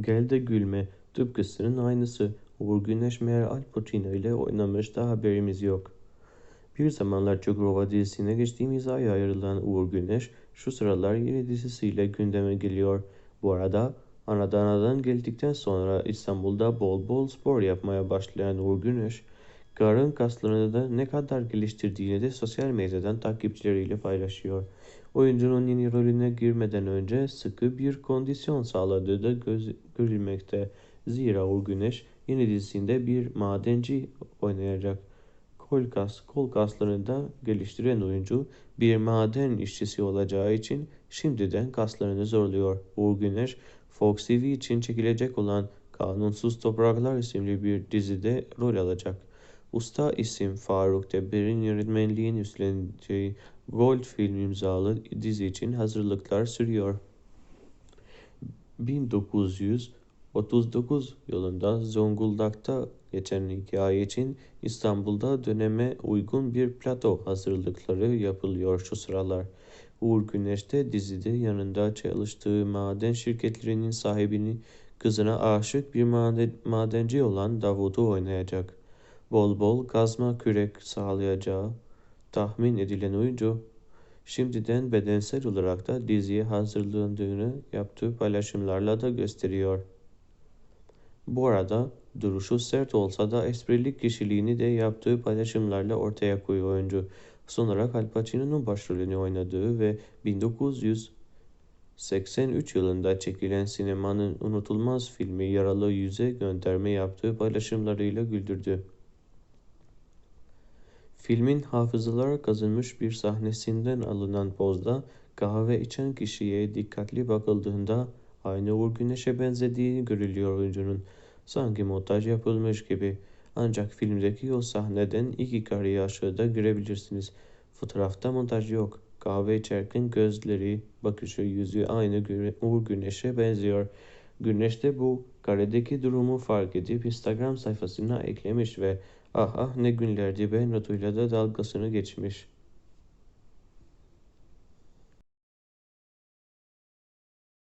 Gel de gülme. Tıpkısının aynısı. Uğur Güneş meğer Al Pacino ile oynamış da haberimiz yok. Bir zamanlar Çukurova dizisine geçtiğimiz ay ayrılan Uğur Güneş şu sıralar yeni dizisiyle gündeme geliyor. Bu arada Anadana'dan geldikten sonra İstanbul'da bol bol spor yapmaya başlayan Uğur Güneş, karın kaslarını da ne kadar geliştirdiğini de sosyal medyadan takipçileriyle paylaşıyor. Oyuncunun yeni rolüne girmeden önce sıkı bir kondisyon sağladığı da göz görülmekte. Zira Uğur Güneş yeni dizisinde bir madenci oynayacak. Kol, kas, kol kaslarını da geliştiren oyuncu bir maden işçisi olacağı için şimdiden kaslarını zorluyor. Uğur Güneş, Fox TV için çekilecek olan Kanunsuz Topraklar isimli bir dizide rol alacak. Usta isim Faruk Tebber'in yönetmenliğini üstleneceği Gold film imzalı dizi için hazırlıklar sürüyor. 1939 yılında Zonguldak'ta geçen hikaye için İstanbul'da döneme uygun bir plato hazırlıkları yapılıyor şu sıralar. Uğur Güneş de dizide yanında çalıştığı maden şirketlerinin sahibini kızına aşık bir maden, madenci olan Davut'u oynayacak. Bol bol kazma kürek sağlayacağı tahmin edilen oyuncu şimdiden bedensel olarak da diziye hazırlandığını yaptığı paylaşımlarla da gösteriyor. Bu arada duruşu sert olsa da esprilik kişiliğini de yaptığı paylaşımlarla ortaya koyuyor oyuncu. Son olarak Al Pacino'nun başrolünü oynadığı ve 1983 yılında çekilen sinemanın unutulmaz filmi Yaralı Yüze gönderme yaptığı paylaşımlarıyla güldürdü. Filmin hafızalara kazınmış bir sahnesinden alınan pozda kahve içen kişiye dikkatli bakıldığında aynı Uğur Güneş'e benzediği görülüyor oyuncunun. Sanki montaj yapılmış gibi. Ancak filmdeki o sahneden iki kareyi aşağıda görebilirsiniz. Fotoğrafta montaj yok. Kahve içerken gözleri, bakışı, yüzü aynı Uğur Güneş'e benziyor. Güneş de bu karedeki durumu fark edip Instagram sayfasına eklemiş ve ah ah ne günlerdi be notuyla da dalgasını geçmiş.